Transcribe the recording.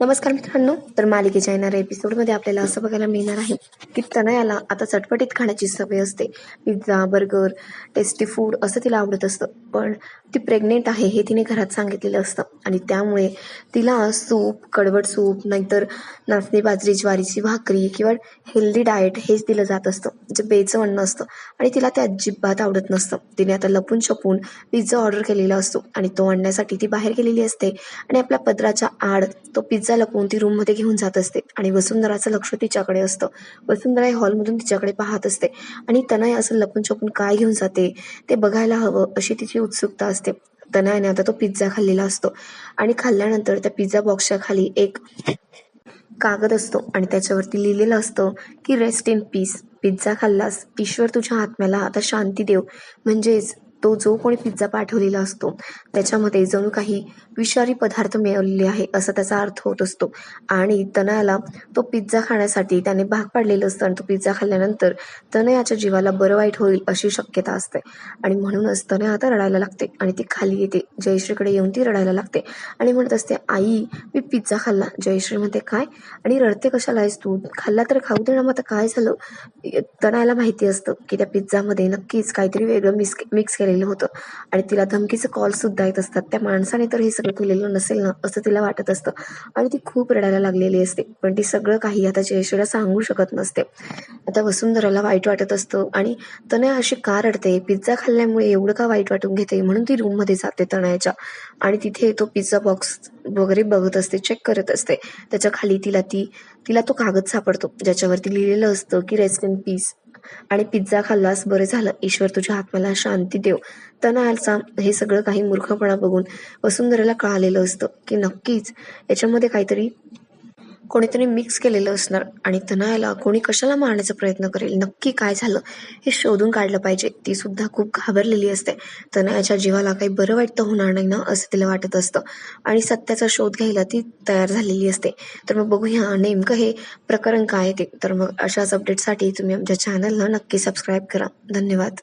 नमस्कार मित्रांनो तर मालिकेच्या येणाऱ्या एपिसोडमध्ये आपल्याला असं बघायला मिळणार आहे की तनयाला आता चटपटीत खाण्याची सवय असते. पिझ्झा बर्गर टेस्टी फूड असं तिला आवडत असतं. पण ती प्रेग्नेंट आहे हे तिने घरात सांगितलेलं असतं. आणि त्यामुळे तिला सूप कडवट सूप नाहीतर नाचणी बाजरी ज्वारीची भाकरी किंवा हेल्दी डाएट हेच दिलं जात असतं. जे बेचं अन्न असतं. आणि तिला ते अजिबात आवडत नसतं. तिने आता लपून छपून पिझ्झा ऑर्डर केलेला असतो. आणि तो आणण्यासाठी ती बाहेर गेलेली असते. आणि आपल्या पदराच्या आड तो पिझ्झा लपवून ती रूममध्ये घेऊन जात असते? आणि वसुंधराचं लक्ष तिच्याकडे असतं. वसुंधरा हे हॉलमधून तिच्याकडे पाहत असते. आणि तनय असं लपून छपून काय घेऊन जाते? ते बघायला हवं अशी तिची उत्सुकता असते. तनयाने आता तो पिझ्झा खाल्लेला असतो. आणि खाल्ल्यानंतर त्या पिझ्झा बॉक्सच्या खाली एक कागद असतो. आणि त्याच्यावरती लिहिलेलं असतं की रेस्ट इन पीस पिझ्झा खाल्लास. ईश्वर तुझ्या आत्म्याला आता शांती देव. म्हणजेच तो जो कोणी पिझ्झा पाठवलेला असतो त्याच्यामध्ये जणू काही विषारी पदार्थ मिळवलेले आहे असा त्याचा अर्थ होत असतो. आणि तनयाला तो पिझ्झा खाण्यासाठी त्याने भाग पाडलेलं असतं आणि तो पिझ्झा खाल्ल्यानंतर तनयाच्या जीवाला बरं वाईट होईल अशी शक्यता असते. आणि म्हणूनच तनया आता रडायला लागते आणि ती खाली येते. जयश्रीकडे येऊन ती रडायला लागते आणि म्हणत असते आई मी पिझ्झा खाल्ला. जयश्री म्हणते काय? आणि रडते कशाला आहेस तू? खाल्ला तर खाऊ दे ना मग आता काय झालं? तनयाला माहिती असतं की त्या पिझ्झामध्ये नक्कीच काहीतरी वेगळं मिक्स मिक्स केलेलं होतं. आणि तिला धमकीचे कॉल सुद्धा येत असतात. त्या माणसाने तर हे सगळं केलेलं नसेल ना असं तिला वाटत असतं. आणि ती खूप रडायला लागलेली असते. पण ती सगळं काही आता जयश्रीला सांगू शकत नसते. आता वसुंधराला वाईट वाटत असतं. आणि तनया अशी का रडते? पिझ्झा खाल्ल्यामुळे एवढं का वाईट वाटून घेते? म्हणून ती रूममध्ये जाते तनयाच्या आणि तिथे तो पिझ्झा बॉक्स वगैरे बघत असते चेक करत असते. त्याच्याखाली तिला ती तिला तो कागद सापडतो. ज्याच्यावरती लिहिलेलं असतं की रेस्ट इन पीस आणि पिझ्झा खाल्लास बरे झालं. ईश्वर तुझ्या आत्म्याला शांती देव. तनयाचा हे सगळं काही मूर्खपणा बघून वसुंधरेला कळालेलं असतं की नक्कीच याच्यामध्ये काहीतरी कोणीतरी मिक्स केलेलं असणार आणि तनयाला कोणी कशाला मारण्याचा प्रयत्न करेल नक्की काय झालं हे शोधून काढलं पाहिजे. ती सुद्धा खूप घाबरलेली असते. तनयाच्या जीवाला काही बरं वाटतं होणार नाही ना असं तिला वाटत असतं. आणि सत्याचा शोध घ्यायला ती तयार झालेली असते. तर मग बघूया नेमकं हे प्रकरण काय आहे ते. तर मग अशाच अपडेटसाठी तुम्ही आमच्या चॅनलला नक्की सबस्क्राईब करा. धन्यवाद.